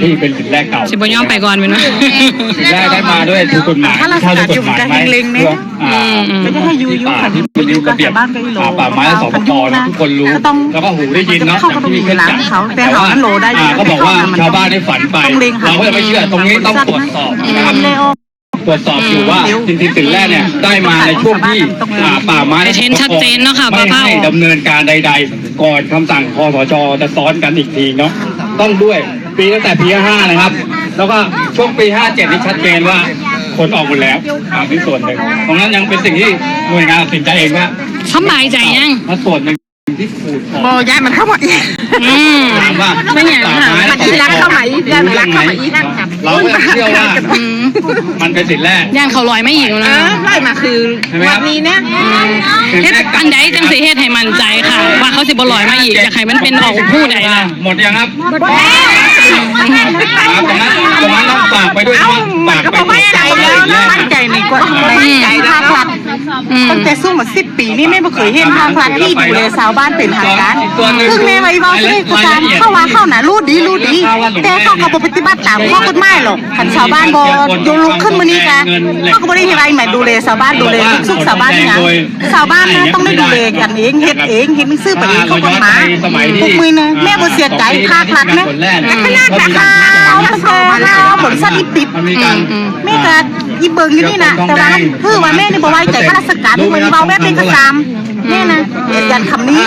ที่เป็นสินแรกเก่าสิบ่ยอมไปก่อนเป็นว่าสินแรกได้มาด้วยถูกกฎหมายถ้าราชการอยู่กับการเล็งๆเนี่ยอ่าไม่ได้ให้ยูยูป่าค่ะที่เป็นยูกระเบียบบ้านก็อีโหลอ่าป่าไม้และสปกนะทุกคนรู้ก็ต้องแล้วก็หูได้ยินเนาะเข้าก็ต้องมีเวลาของเขาแต่เขานั้นโหลได้อยู่อ่าก็บอกว่าชาวบ้านได้ฝันไปต้องเล็งหาเราก็จะไม่เชื่อตรงนี้ต้องตรวจสอบนะครับทำเลโอตรวจสอบอยู่ว่าจริงๆสินแรกเนี่ยได้มาในช่วงที่อ่าป่าไม้แต่เห็นชัดเจนเนาะค่ะไม่ป้าเผ่าให้ดำเนินการใด ๆ ก่อนคำสั่งคอสชจะซ้อนกันอีกทีเนาะต้องด้วย ปีตั้งแต่ปีห้านะครับ แล้วก็ช่วงปีห้าเจ็ดนี่ชัดเจนว่าคนออกหมดแล้วอ่านี่ส่วนหนึ่งตรงนั้นยังเป็นสิ่งที่หน่วยงานตัดสินใจเองว่าสำบายใจยังถ้าส่วนหนึ่งที่ขูดออกบอย้ายมันเข้ามาอีกอืมถามว่าไม่อยากป่าถามไม้มันจะรักเข้ามาอีกยันรักเข้ามาอีกเราก็เชื่อว่าอืมมันเป็นสินแรกย่านเขาลอยไม่หิวเอนะอไล่มาคือใช่ไหมควัรันบนี้เนี่ยสินเฮ็ดแรกเก่าอันใดจังสิเฮ็ดให้มั่นใจค่ะ ว่าเขาสิบ่ลอยมาอีกอยากให้มันเป็นออกผู้ใดล่ะ หมดยังครับ ครับตรงนั้นตรงนั้นต้องฝากไปด้วยเอ้าว่ามันฝากก็ไปมั่นใจแล้วนะมั่นใจในกว่ามั่นใจภาครัฐอืม ตั้งแต่สู้มาสิบปีนี่แม่ไม่เคยเห็นภาครัฐที่ดูแลชาวบ้านเป็นทางการซึ่งแม่ไว้ว่าที่กูตามเข้าว่าเข้าหนารู้ดีรู้ดี แต่เขาก็บ่ปฏิบัติตามข้อกฎหมายหรอกขันชาวบ้านบ่ยลุกขึ้นมานี่กันเขาก็บ่ได้เฮ็ดอะไรหมายดูแลชาวบ้านดูแลทุกสุขชาวบ้านนี่นะชาวบ้านนะต้องได้ดูแลกันเองเฮ็ดเองเฮ็ดหนังสือไปเองเขาก็มาพวกมือนะแม่บ่เสียใจภาครัฐนะแต่ขนาดราคาเอาตะแกเอาผลสัตว์ติด มันมีการแม่ก็ยิบเบิงอยู่นี่นะแต่ว่าคือว่าแม่นี่บ่ไว้ใจข้าราชการทุกวันนี้เว้าแม่เป็นกระซามแม่นะยืนยันคำนี้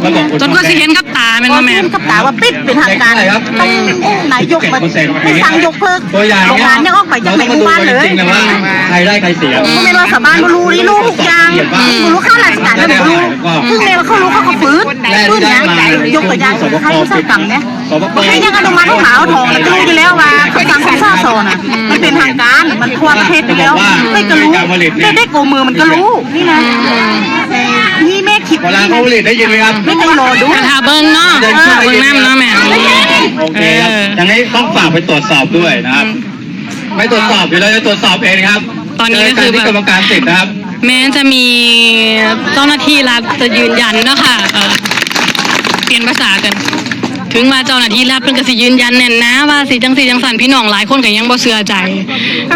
58เปอร์เซ็นต์ระบบจนก็สิเห็นกับตาแม่นพอบ่แม่ขึ้นกับตาว่าปิดเป็นทางการต้องนายกมาให้สั่งยกเพิกตัวอย่างโรงงานเนี่ยออกไปจากในหมู่บ้านเลยจริงๆนะว่าใครได้ใครเสียก็ไม่รอสาบานบ่รู้นี่รู้ทุกอย่างบ่รู้ข้าราชการแล้วบ่รู้ซึ่งแม่ว่าเขารู้เขาก็ฟื้นฟื้นอย่างยกตัวอย่างให้ผู้สร้างกรรมเนี่ยสปปให้ยังอนุมัติให้หมาเอาทองแล้วก็รู้อยู่แล้วว่าคำสั่งของซาโซน่ะมันเป็นทางการมันทั่วประเทศไปแล้วไม่ก็รู้ได้ได้โกมือมันก็รู้นี่นะ นี่แม่คิดเวลาเขาผลิตได้ยินไหมครับไม่ต้องรอดูกระทาเบิ่งเนาะเบิ่งน้ำเนาะแม่โอเคครับอย่างนี้ต้องฝากไปตรวจสอบด้วยนะครับ ไม่ตรวจสอบเดี๋ยวเราจะตรวจสอบเองนะครับ ตอนนี้ก็คือเจการที่กรรมการสิทธิ์นะครับ แม้จะมีเจ้าหน้าที่รัฐจะยืนยันเนาะค่ะเอ่อเปลี่ยนภาษากัน ถึงว่าเจ้าหน้าที่รัฐเพิ่นก็สิยืนยันแน่นนะว่าสิจังสิจังสันพี่น้องหลายคนก็ยังบ่เชื่อใจ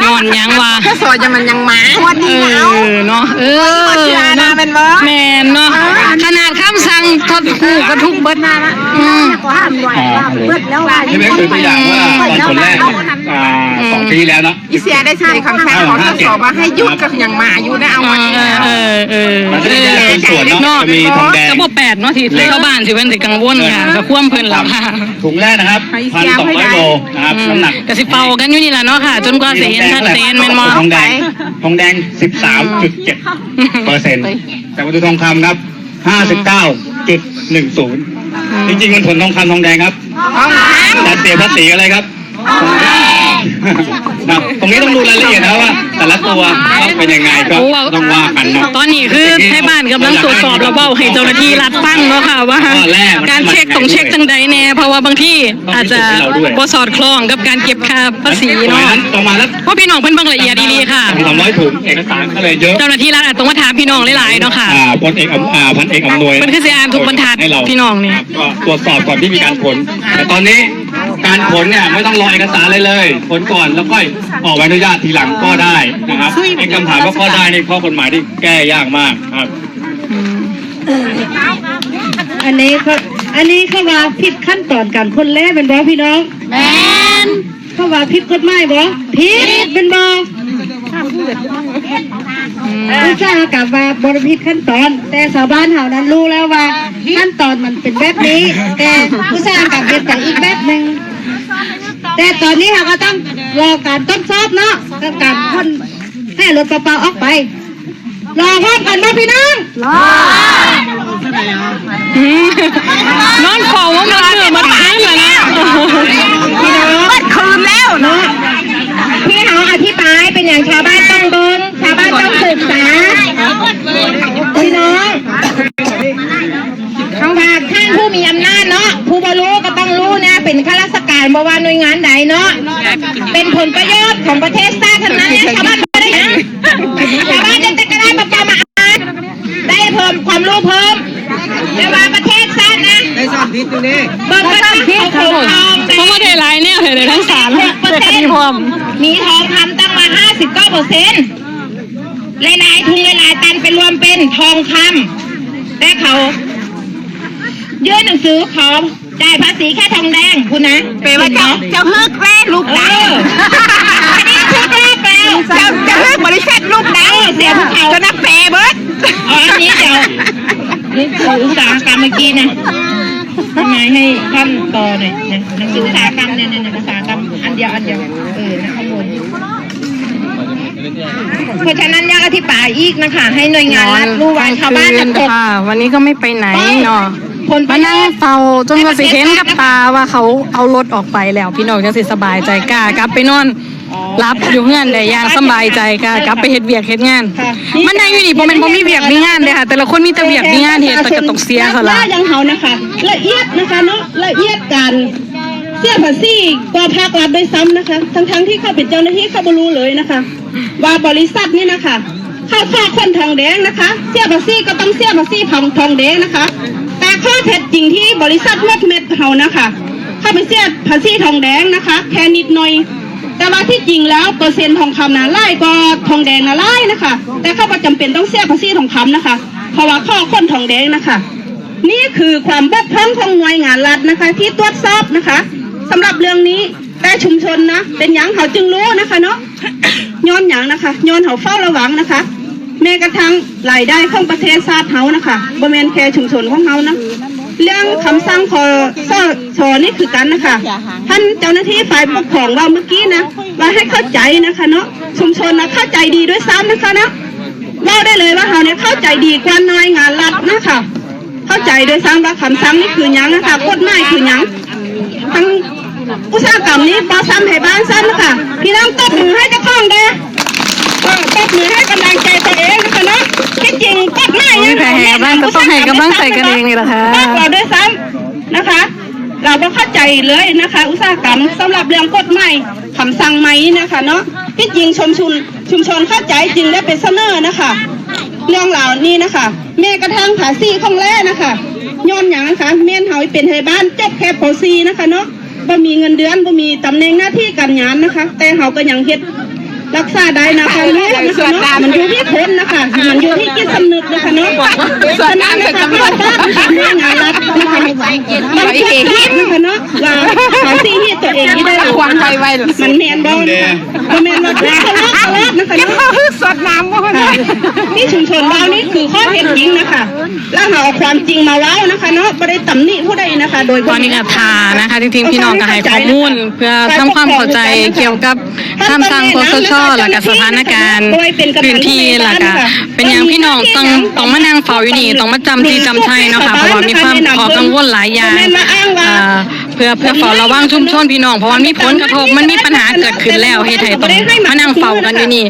ย้อนหยังว่าแค่ซอยจะมันยังมาวันเอนี้เอา อเนาะเออเชื่อนะเป็นบ่ แม่นเนาะขนาดคำสั่งทดคู่ก็ทุกเบิดนะอืมก็ห้ามด้วยว่าเบิดแล้วว่านี่เป็นตัวอย่างว่าตอนคนแรก อ่าสองปีแล้วเนาะ อีเสียได้ใช้คำสั่งของทศมาให้ยุดกับยังมาอยู่นะเอาเอวันอนี้เออเออมันจะได้แยกเป็นส่วนเนาะจะมีทองแดงกระบอกแปดเนาะที่ชาวบ้านสิเพิ่นสิกังวลค่ะก็ควมเพิ่นล่ะค่ะถุงแรกนะครับพันสองร้อยโลนะครับน้ำหนักก็สิเป่ากันอยู่นี่แหละเนาะค่ะ จนกว่าสิเห็นชัดเจนแม่นบ่ทองแดงทองแดงสิบสามจุดเจ็ดเปอร์เซ็นต์แต่วัตถุทองคำครับห้าสิบเก้าจุดหนึ่งศูนย์จริงๆมันผลทองคำทองแดงครับห้องน้แต่เสียภาษีอะไรครับ ครับตรงนี้ต้องดูรายละเอียดนะว่า แต่ละตัวต้องเป็นยังไงก็ต้องว่ากันเนาะตอนนี้คือไทยบ้านกำลังตรวจสอบแล้วเว้าให้เจ้าหน้าที่รัฐฟังเนาะค่ะว่า การเช็คต้องเช็คจังใดแน่เพราะว่าบางที่อาจจะบ่สอดคล้องกับการเก็บค่าภาษีเนาะประมาณแล้วเพราะพี่น้องเพิ่นเบิ่งละเอียดดีๆค่ะสองร้อยถุงเอกสารก็เลยเยอะเจ้าหน้าที่รัฐอาจต้องมาถามพี่น้องหลายๆเนาะค่ะอ่าพลเอกอำอ่าพันเอกอำนวยมันคือสิอ่านทุกบรรทัดให้เราพี่น้องนี่ก็ตรวจสอบก่อนที่มีการผลแต่ตอนนี้ การผลเนี่ยไม่ต้องรอเอกสารเลยเลยผลก่อนแล้วก็ออกใบอนุญาตทีหลังก็ได้นะครับไอ้คำถามว่าข้อได้ในข้อกฎหมายที่แก้ยากมากครับ อันนี้เขาอันนี้เขาว่าผิดขั้นตอนการคนแรกเป็นบ่พี่น้องแมนเขาว่าผิดกฎหมายบ่ผิดเป็นบ่ผู้ชายกับว่าบริผิดขั้นตอน แต่ชาวบ้านเฮานั้นรู้แล้วว่าขั้นตอนมันเป็นแบบนี้ แต่ผู้ชายกับเป็นแต่อีกแบบหนึ่ง แต่ตอนนี้เราก็ต้องรอการทดสอบเนาะกับการพ่นให้รถเปล่าๆออกไป รอพร้อมกันนะพี่น้องนอนเฝ้าว่ามันเดือมันตายแล้วนะพี่น้องำเปิดคืนแล้วเนาะพี่เขาอธิบายเป็นอย่างชาวบ้านต้องเบิ้งชาวบ้านต้องศึกษาพี่น้องเขาว่าข้างผู้มีอำนาจเนาะผู้บรู้ก็ต้องรู้นะเป็นข้าราชการบว่าหน่วยงานใดเนาะเป็นผลประโยชน์ของประเทศชาติทั้งนั้นนะชาวบ้านไม่ได้นะชาวบ้านได้แต่กระได้ประมาอ่านได้เพิ่มความรู้เพิ่มแต่ว่าประเทศชาตินะได้สอนพิษตรงนี้เบิ่งก็ต้องพิษเขาทองเพราะว่าได้หลายแนให้ได้ทั้งสามแต่คดีพร้อมมีทองคำตั้งมาห้าสิบเก้าเปอร์เซ็นต์หลายๆทุงหลายๆตันเป็นรวมเป็นทองคำแต่เขายื่นหนังสือขอ จ่ายภาษีแค่ทองแดงคุณนะเปว่าเจ้าเจ้าเฮิกแรกลูกดังอันนี้เฮิกแรกแล้วเจ้าเจ้าเฮิกบริษัทลูกดังเสียภูเขาจะนับเปเบิร์ดอ๋ออันนี้เดี๋ยวนี่คืออุตสาหกรรมเมื่อกี้นะทำไมให้ท่านต่อหน่อยนะหนังสืออุตสาหกรรมเนี่ยเนี่ยเนี่ยอุตสาหกรรมอันเดียวอันเดียวเออนะข้างบนเพราะฉะนั้นอยากอธิบายอีกนะคะ ให้หน่วยงานรัฐรู้ว่าชาวบ้านจะตกค่ะวันนี้ก็ไม่ไปไหนเนาะผลป มาระโยนั่งชน์เฝ้าจนกว่าสิเห็นกับตาว่าเขาเอารถออกไปแล้ว พี่น้องจะสิสบายใจกล้ากลับไปนอนรับอยู่เฮือนได้อย่างสบายใจกล้ากลับไปเฮ็ดเวียกเฮ็ดงาน มันได้อยู่นี่บ่แม่นบ่มีเวียกมีงานเด้อค่ะ แต่ละคนมีแต่เวียกมีงานเฮ็ดแต่ก็ต้องเสียเขาล่ะว่ายังเฮานะคะ ละเอียดนะคะเนาะละเอียดการเสียภาษีกว่าภาครัฐด้วยซ้ำนะคะ ทั้งทั้งๆที่เขาเป็นเจ้าหน้าที่เขาบ่รู้เลยนะคะ ว่าบริษัทนี่นะคะ เข้าข้อคนทองแดงนะคะ เสียภาษีก็ต้องเสียภาษีทองทองแดงนะคะ แต่ข้อเท็จจริงที่บริษัทมดเม็ดเฮานะคะเข้าไปเสียภาษีทองแดงนะคะ แค่นิดหน่อย แต่ว่าที่จริงแล้วเปอร์เซ็นต์ทองคำนะไล่ก็ทองแดงนะไล่นะคะ แต่เขาประจำเป็นต้องเสียภาษีทองคำนะคะ เพราะว่าข้อคนทองแดงนะคะ นี่คือความบกพร่องของหน่วยงานรัฐนะคะ ที่ตรวจสอบนะคะสำหรับเรื่องนี้แต่ชุมชนนะเป็นหยังเขาจึงรู้นะคะเนาะย้อนหยังนะคะย้อนเขาเฝ้าระวังนะคะ แม้กระทั่งรายได้ของประเทศชาติเขานะคะบริเวณแค่ชุมชนของเขานะเรื่องคำสั่งคอสชนี่คือกันนะคะท่านเจ้าหน้าที่ฝ่ายปกครองเราเมื่อกี้นะว่าให้เข้าใจนะคะเนาะชุมชนนะเข้าใจดีด้วยซ้ำนะคะนะว่าได้เลยว่าเขาเนี่ยเข้าใจดีกว่าหน่วยงานรัฐนะคะเข้าใจโดยซ้ำว่าคำซ้ำนี่คือยังนะคะกฎหมายคือยังทั้งอุตสาหกรรมนี้บอซ้ำให้บ้านซ้ำนะคะพี่น้องตบมือให้ มายโอ้ยแพ้บ้านก็ต้องให้กำลังใจกันเองนี่แหละค่ะบอกเราด้วยซ้ำนะคะ เราก็เข้าใจเลยนะคะ อุตสาหกรรมสำหรับเรื่องกฎหมายคำสั่งใหมนะคะเนาะที่จริงชุมชนชุมชนเข้าใจจริงได้เป็นเสนอนะคะเรื่องเหล่านี้นะคะแม้กระทั่งภาษีของแร่นะคะย้อนอย่างนะคะเมียนเฮาเป็นไทยบ้านจบแค่ปซีนะคะเนาะบ่มีเงินเดือนบ่มีตำแหน่งหน้าที่การงานนะคะ แต่เฮาก็ยังเฮ็ด รักษาได้นะคะเนาะนะคะเนาะมันอยู่ที่คนนะคะ มันอยู่ที่จิตสำนึกนะคะเนาะฉะนั้นนะคะข้าบ้านทำงานรัฐนะคะต้องเช็คนะคะเนาะว่าภาษีที่ตัวเองที่ได้รับมันแม่นบ่นะคะบ่แม่นว่าทุกคนรักตลอดนะคะเนาะสดน้ำบ่ค่ะที่ชุมชนเรานี่คือข้อเท็จจริงนะคะ แล้วเราเอาความจริงมาเล่านะคะเนาะไม่ได้ตำหนิผู้ใดนะคะ โดยตอนนี้ก็ทานะคะจริงๆพี่น้องก็ให้ข้อมูล เพื่อทำความเข้าใจเกี่ยวกับคำสั่งคสชแล้วก็สถานการณ์พื้นที่แล้วก็เป็นอย่างพี่น้องต้องต้องมานั่งเฝ้าอยู่นี่ต้องมาจำที่จำชัยเนาะค่ะเพราะว่ามีความขอกังวลหลายอย่างอ่าเพื่อเพื่อเฝ้าระวังชุมชนพี่น้องเพราะว่ามีผลกระทบมันมีปัญหาเกิดขึ้นแล้วเฮ็ดให้ต้องมานั่งเฝ้ากันอยู่นี่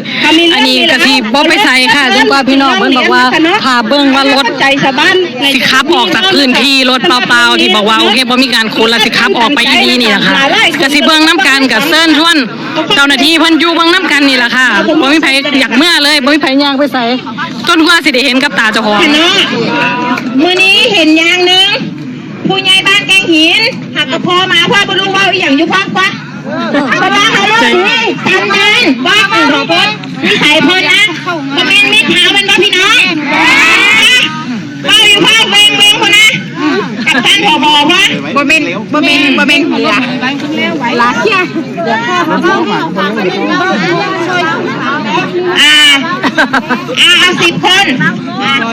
อันนี้ก็สิบ่ไปใส่ค่ะจนกว่าพี่น้องเพิ่นบอกว่าพาเบิ่งว่ารถใจชาวบ้านสิขับออกจากพื้นที่รถเปล่าๆที่บอกว่าโอเคบ่มีการคนแล้วสิขับออกไปอีดีนี่แหละค่ะก็สิเบิ่งน้ำกันกับเซิร์นทวนเจ้าหน้าที่เพิ่นอยู่เบิ่งน้ำกันนี่แหละค่ะบ่มีไผอยากเมื่อเลยบ่มีไผย่างไปใส่จนกว่าสิได้เห็นกับตาเจ้าของเมือนี้เห็นอย่างนึง ผู้ใหญ่บ้านแกงหินหักกระพอมาพ่อบรู้ว่าอหย่างอยู่พักวะเพราะว่าเขาเลิกนี่ทำงานบ้านของพจน์นิสัยพจน์นะคอมเมนต์มิตรหามันบ่พี่น้องว่าอยู่ภาคเวงเวงคนนะกับท่านผอพอวะบ่เป็นบ่เป็นบ่เป็นหัวลาเชียอ่าอ่าเอาสิบคน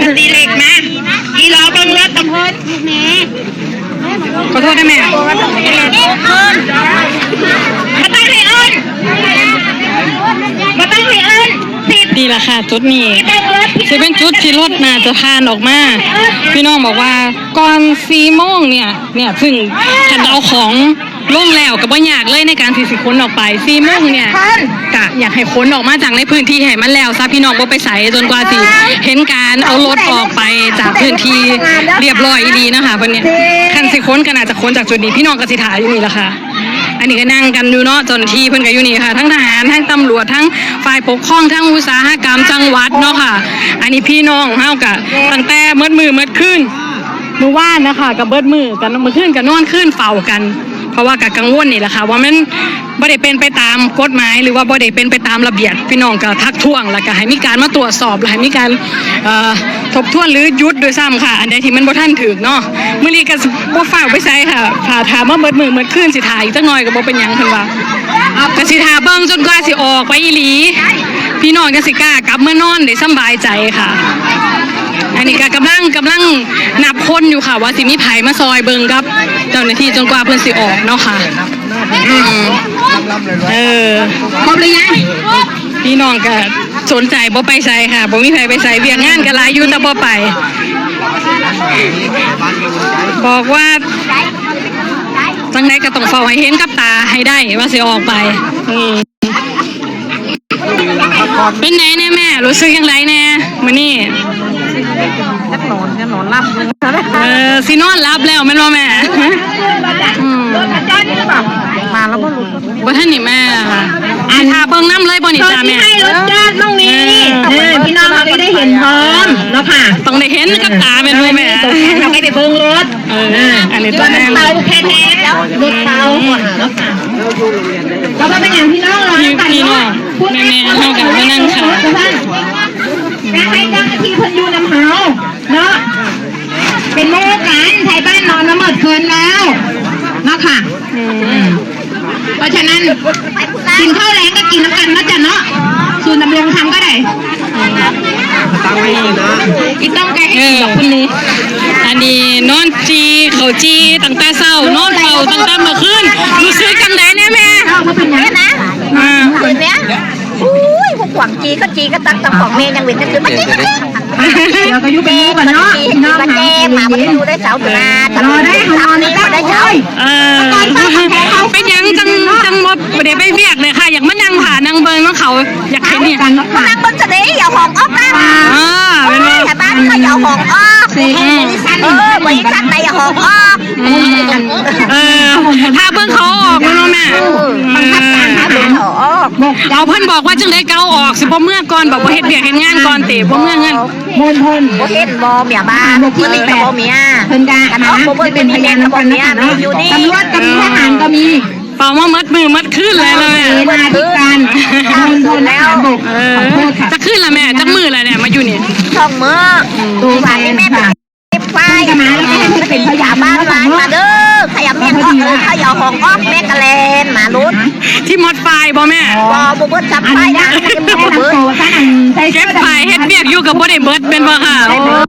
สตีเหล็กมาอีล้อ เบังรถตะพนแม่ขอโทษนะแม่มาตั้งให้เอิญมาตั้งให้เอิญสิบนี่แหละค่ะจุดนี้จะเป็นจุดที่รถน่าจะผ่านออกมา พี่น้องบอกว่าก่อน4โมงเนี่ย เนี่ยซึ่งคันเอาของ ลงแล้วก็บ่ยากเลยในการที่สิขนออกไป4โมงเนี่ยกะอยากให้ขนออกมาจากในพื้นที่ให้มันแล้วซะพี่น้องบ่ไปใส่จนกว่าสิเห็นการเอารถออกไปจากพื้นที่เรียบร้อยดีนะคะเพิ่นเนี่ยคันสิขนก็น่าจะขนจากจุดนี้พี่น้องก็สิถ่ายอยู่นี่แหละค่ะ อันนี้ก็นั่งกันอยู่เนาะเจนที่เพิ่นก็อยู่นี่ค่ะ ทั้งทหารทั้งตำรวจทั้งฝ่ายปกครองทั้งอุตสาหกรรมจังหวัดเนาะค่ะ อันนี้พี่น้องเฮากะตั้งแต่เมื่อมือเมื่อคืนเมื่อวานนะคะกับเบิดมือกันเมื่อคืนกับนอนคืนเฝ้ากันเพ ราะว่ากับกังวลนี่แหละค่ะว่ามันบ่ได้เป็นไปตามกฎหมาย หรือว่าบ่ได้เป็นไปตามระเบียบพี่น้องก็ทักท้วงแล้วก็ให้มีการมาตรวจสอบและให้มีการทบทวนหรือยุดด้วยซ้ำค่ะ อันใดที่มันบ่ทันถึกเนาะมื้อนี้ก็บ่ฝากไปใช้ค่ะถ้าถามว่าเบิดมือเบิดคืนสิถ่ายอีกจักหน่อยก็บ่เป็นหยังเพิ่นว่าก็สิท่าเบิ่งจนกว่าสิออกไปอีหลี พี่น้องก็สิกล้ากลับเมื่อนอนได้สำบายใจค่ะอันนี้ก็กำลังกำลังนับคนอยู่ค่ะ ว่าสิมีไผมาซอยเบิงกับ เจ้าหน้าที่จนกว่าเพิ่นสิออกเนาะค่ะอืมเออครบหรือยังพี่น้องก็สนใจบ่ไปใส่ค่ะบ่มีไผไปใส่เวียงงานก็หลายอยู่แต่บ่ไป บอกว่าจังไดก็ต้องเฝ้าให้เห็นกับตาให้ได้ว่าสิออกไปอืมเป็นไงแน่แม่ รู้สึกยังไงแน่มื้อนี้ จักหนอนจักหนอนรับมึงเออสินอนรับแล้วแม่นบ่แม่อืมมาแล้วบ่รู้บ่ทันนี่แม่ค่ะอันทาเบิ่งน้ำเลยบ่นี่ตอนจ้าที่แม่ให้รสชาติต้องมีเออพี่น้องเราก็ได้เห็นพร้อมเนาะค่ะต้องได้เห็นกับตาแม่นบ่แม่ตัวแทนเราไม่ได้เบิ่งรถเอออันนี้ตัตัววแม่มันเตาแท้ๆแล้วรถเตาเนาะค่ะเราก็เป็นอย่างพี่น้องเราพี่กันพี่น้อเนาะงแม่ๆเฮากันมานั่งค่ะแต่ให้เจ้าหน้าที่เพิ่นอยู่นำ เฮาเนาะเป็นโมกันไทยบ้านนอนมาหมดคืนแล้วเนาะค่ะอืมเพราะฉะนั้นกินข้าวแรงก็กินน้ำกันเนาะจ้ะเนาะสูนดำรงทำก็ได้อีต้องแกเอให้อดอกคุณนี้อันนี้นอนจีเขาจีตั้งแต่เช้านอนเฝ้าตั้งแต่เมื่อคืนรู้สึกจังไดแน่แม่เนี่ยนะอ่าเห็นไหมอุ้ยพวกหวังจีก็จีก็ตักตะของเมย์ยังเว้นนั่นคือมันจีก็จี เดี๋ยวก็ยุบเป็นหมูกันเนาะพี่น้องมันหาแจ้หมามันอยู่ได้เสาตุลารอได้รอได้ได้เสาเออเป็นหยังจังจังบ่บ่ได้ไปเวียกเลยค่ะ อยากมานั่งผ่านั่ง เบิ่งว่าเขาอยากเห็นเนี่ยกันเนาะค่ะนั่งบนเสน่ห์อย่าหอกออกนะอ่าเป็นว่าแต่บ้านเขาอย่าหอกออกเออบริษัทไหนอย่าหอกออกเออถ้าเบิ่งเขาออกแล้วเนาะแม่บังคับการหาเป็นออกเอาเพิ่นบอกว่าจังได๋เกาออกสิบ่เมื่อก่อนบอกว่าเฮ็ดเวียกเฮ็ดงานก่อนติบ่เมื่อเงินมนพลบ่เห็นบ่เมียบ้านที่นี่ก็บ่เมียเพิ่นกาอันนะออกบ่จะเป็เป็นนพพยายานนก็บ่กันเมีนะยคะเนาะอยู่นี่ตำรวจก็มีทหารก็มี เป่ามามัดมือมัดขึ้นเลยเลยเสนาธิการมณฑลทหารบกเอขออโทษค่ะจะขึ้นละแม่จักมือละเนี่ยมาอยู่นี่ช่องมือตัวแทวันนนี้แม่ค่ะเก็บไฟก็มาแล้วก็ให้เป็นพยานบ้านหลานมาเด้อขยับเมียงออกเลยขยับหองออกแม่กะเลนหมาลุดที่มอดไฟบ่แม่บ่บ่เบิดจับอันไฟนี้นะนะไม่แม่ได้บ่นำเบิดโตท่านอันใช้เก็บไฟเฮ็ดเวียกอยู่กับบ่ได้เบิดเป็นบ่ค่ะโอ้